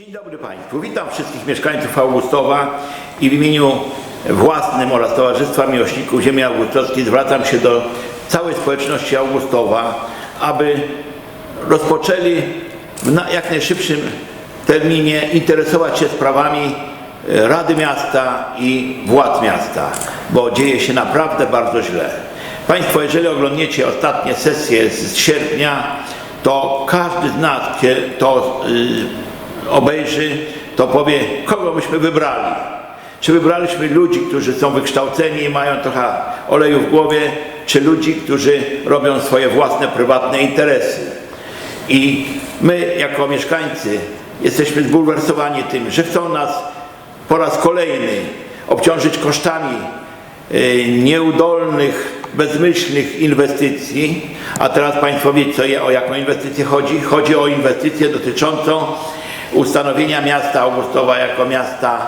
Dzień dobry Państwu. Witam wszystkich mieszkańców Augustowa i w imieniu własnym oraz Towarzystwa Miłośników Ziemi Augustowskiej zwracam się do całej społeczności Augustowa, aby rozpoczęli w jak najszybszym terminie interesować się sprawami e, Rady Miasta i władz miasta, bo dzieje się naprawdę bardzo źle. Państwo, jeżeli oglądniecie ostatnie sesje z sierpnia, to każdy z nas, kie- to y, obejrzy, to powie, kogo myśmy wybrali. Czy wybraliśmy ludzi, którzy są wykształceni i mają trochę oleju w głowie, czy ludzi, którzy robią swoje własne, prywatne interesy. I my, jako mieszkańcy, jesteśmy zbulwersowani tym, że chcą nas po raz kolejny obciążyć kosztami y, nieudolnych, bezmyślnych inwestycji. A teraz Państwo wiecie, co, je- o jaką inwestycję chodzi? Chodzi o inwestycję dotyczącą ustanowienia miasta Augustowa jako miasta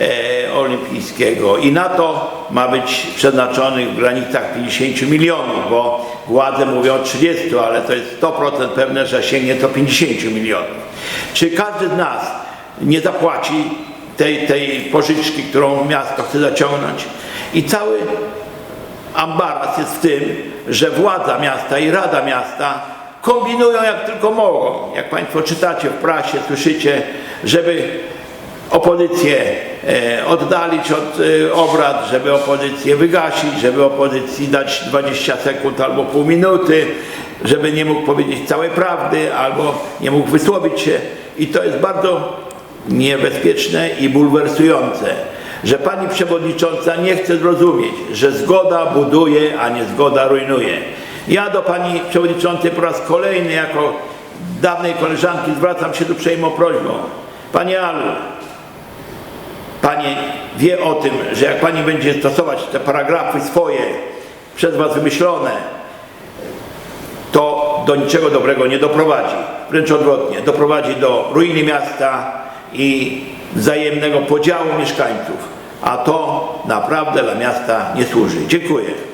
e, olimpijskiego. I na to ma być przeznaczonych w granicach 50 milionów, bo władze mówią o 30, ale to jest 100% pewne, że sięgnie to 50 milionów. Czy każdy z nas nie zapłaci tej, tej pożyczki, którą miasto chce zaciągnąć? I cały ambaras jest w tym, że władza miasta i Rada Miasta kombinują jak tylko mogą. Jak Państwo czytacie w prasie, słyszycie, żeby opozycję e, oddalić od e, obrad, żeby opozycję wygasić, żeby opozycji dać 20 sekund albo pół minuty, żeby nie mógł powiedzieć całej prawdy albo nie mógł wysłowić się. I to jest bardzo niebezpieczne i bulwersujące, że pani przewodnicząca nie chce zrozumieć, że zgoda buduje, a nie zgoda rujnuje. Ja do pani przewodniczącej po raz kolejny jako dawnej koleżanki zwracam się z uprzejmą prośbą. Pani Alu, Pani wie o tym, że jak Pani będzie stosować te paragrafy swoje, przez Was wymyślone, to do niczego dobrego nie doprowadzi. Wręcz odwrotnie, doprowadzi do ruiny miasta i wzajemnego podziału mieszkańców. A to naprawdę dla miasta nie służy. Dziękuję.